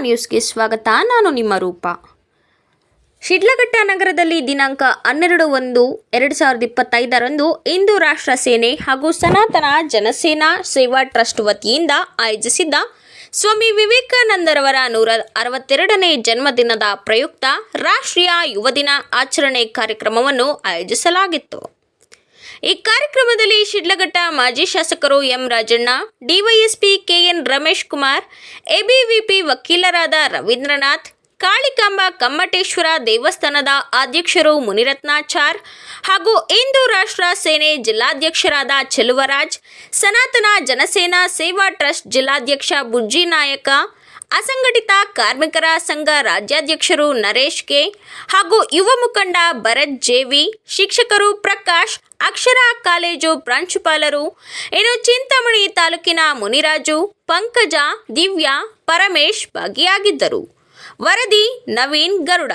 ನ್ಯೂಸ್ಗೆ ಸ್ವಾಗತ. ನಾನು ನಿಮ್ಮ ರೂಪ. ಶಿಡ್ಲಘಟ್ಟ ನಗರದಲ್ಲಿ ದಿನಾಂಕ ಹನ್ನೆರಡು ಒಂದು ಎರಡು ಸಾವಿರದ ಇಪ್ಪತ್ತೈದರಂದು ಹಿಂದೂ ರಾಷ್ಟ್ರ ಸೇನೆ ಹಾಗೂ ಸನಾತನ ಜನಸೇನಾ ಸೇವಾ ಟ್ರಸ್ಟ್ ವತಿಯಿಂದ ಆಯೋಜಿಸಿದ್ದ ಸ್ವಾಮಿ ವಿವೇಕಾನಂದರವರ ನೂರ ಅರವತ್ತೆರಡನೇ ಜನ್ಮದಿನದ ಪ್ರಯುಕ್ತ ರಾಷ್ಟ್ರೀಯ ಯುವ ದಿನ ಆಚರಣೆ ಕಾರ್ಯಕ್ರಮವನ್ನು ಆಯೋಜಿಸಲಾಗಿತ್ತು. ಈ ಕಾರ್ಯಕ್ರಮದಲ್ಲಿ ಶಿಡ್ಲಘಟ್ಟ ಮಾಜಿ ಶಾಸಕರು M Rajanna, DYSP KN Ramesh Kumar, ABVP ವಕೀಲರಾದ ರವೀಂದ್ರನಾಥ್, ಕಾಳಿಕಾಂಬ ಕಮ್ಮಟೇಶ್ವರ ದೇವಸ್ಥಾನದ ಅಧ್ಯಕ್ಷರು ಮುನಿರತ್ನಾಚಾರ್ ಹಾಗೂ ಇಂದು ರಾಷ್ಟ್ರ ಸೇನೆ ಜಿಲ್ಲಾಧ್ಯಕ್ಷರಾದ ಚೆಲುವರಾಜ್, ಸನಾತನ ಜನಸೇನಾ ಸೇವಾ ಟ್ರಸ್ಟ್ ಜಿಲ್ಲಾಧ್ಯಕ್ಷ ಬುಜ್ಜಿ ನಾಯಕ ಅಸಂಘಟಿತ ಕಾರ್ಮಿಕರ ಸಂಘ ರಾಜ್ಯಾಧ್ಯಕ್ಷರು ನರೇಶ್ ಕೆ ಹಾಗೂ ಯುವ ಮುಖಂಡ ಭರತ್ ಜೇವಿ, ಶಿಕ್ಷಕರು ಪ್ರಕಾಶ್, ಅಕ್ಷರ ಕಾಲೇಜು ಪ್ರಾಂಶುಪಾಲರು, ಇನ್ನು ಚಿಂತಾಮಣಿ ತಾಲೂಕಿನ ಮುನಿರಾಜು, ಪಂಕಜ, ದಿವ್ಯಾ, ಪರಮೇಶ್ ಭಾಗಿಯಾಗಿದ್ದರು. ವರದಿ ನವೀನ್ ಗರುಡ.